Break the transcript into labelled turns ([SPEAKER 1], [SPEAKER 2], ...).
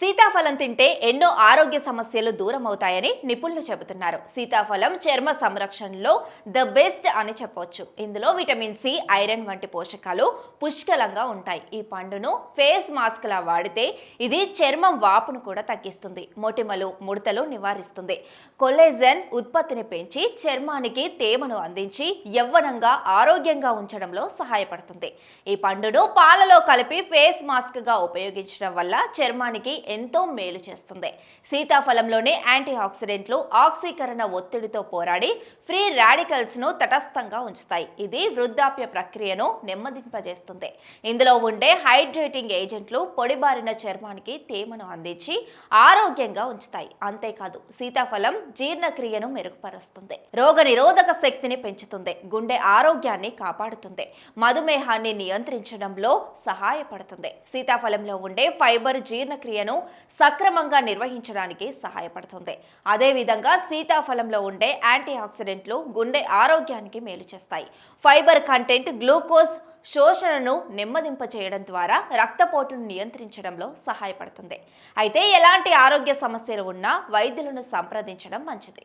[SPEAKER 1] సీతాఫలం తింటే ఎన్నో ఆరోగ్య సమస్యలు దూరం అవుతాయని నిపుణులు చెబుతున్నారు. సీతాఫలం చర్మ సంరక్షణలో ద బెస్ట్ అని చెప్పవచ్చు. ఇందులో విటమిన్ సి ఐరన్ వంటి పోషకాలు పుష్కలంగా ఉంటాయి. ఈ పండును ఫేస్ మాస్క్ లా వాడితే ఇది చర్మం వాపును కూడా తగ్గిస్తుంది. మొటిమలు ముడతలు నివారిస్తుంది. కొల్లేజన్ ఉత్పత్తిని పెంచి చర్మానికి తేమను అందించి యవ్వనంగా ఆరోగ్యంగా ఉంచడంలో సహాయపడుతుంది. ఈ పండును పాలలో కలిపి ఫేస్ మాస్క్గా ఉపయోగించడం వల్ల చర్మానికి ఎంతో మేలు చేస్తుంది. సీతాఫలంలోని యాంటీ ఆక్సిడెంట్లు ఆక్సీకరణ ఒత్తిడితో పోరాడి ఫ్రీ రాడికల్స్ను తటస్థంగా ఉంచుతాయి. ఇది వృద్ధాప్య ప్రక్రియను నెమ్మదింపజేస్తుంది. ఇందులో ఉండే హైడ్రేటింగ్ ఏజెంట్లు పొడిబారిన చర్మానికి తేమను అందించి ఆరోగ్యంగా ఉంచుతాయి. అంతేకాదు సీతాఫలం జీర్ణక్రియను మెరుగుపరుస్తుంది. రోగ నిరోధక శక్తిని పెంచుతుంది. గుండె ఆరోగ్యాన్ని కాపాడుతుంది. మధుమేహాన్ని నియంత్రించడంలో సహాయపడుతుంది. సీతాఫలంలో ఉండే ఫైబర్ జీర్ణక్రియను సక్రమంగా నిర్వహించడానికి సహాయపడుతుంది. అదేవిధంగా సీతాఫలంలో ఉండే యాంటీ ఆక్సిడెంట్లు గుండె ఆరోగ్యానికి మేలు చేస్తాయి. ఫైబర్ కంటెంట్ గ్లూకోజ్ శోషణను నెమ్మదింప చేయడం ద్వారా రక్తపోటును నియంత్రించడంలో సహాయపడుతుంది. అయితే ఎలాంటి ఆరోగ్య సమస్యలు ఉన్నా వైద్యులను సంప్రదించడం మంచిది.